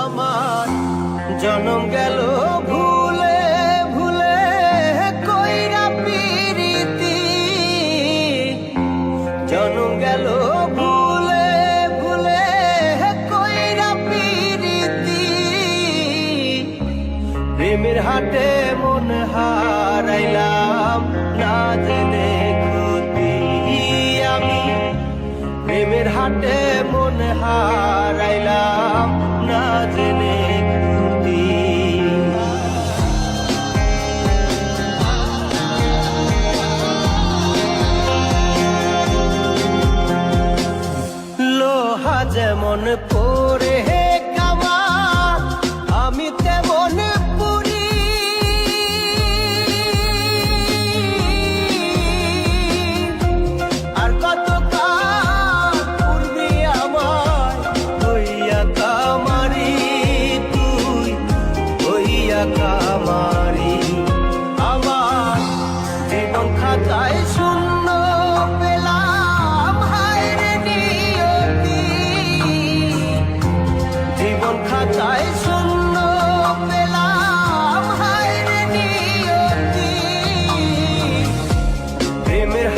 আমার জনম গেল ভুলে ভুলে কইরা পিরিতি। জনম গেল ভুলে ভুলে কইরা পিরিতি। প্রেমের হাটে মন হারাইলাম, না জেনে প্রেমের হাটে মনে হারাইলাম না জেনে পারি। আমার জীবন খাতায় শূন্য পেলাম। হায়রে নিয়তি। জীবন খাতায় শূন্য পেলাম। হায়রে নিয়তি। প্রেমের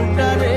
I'm not contaré.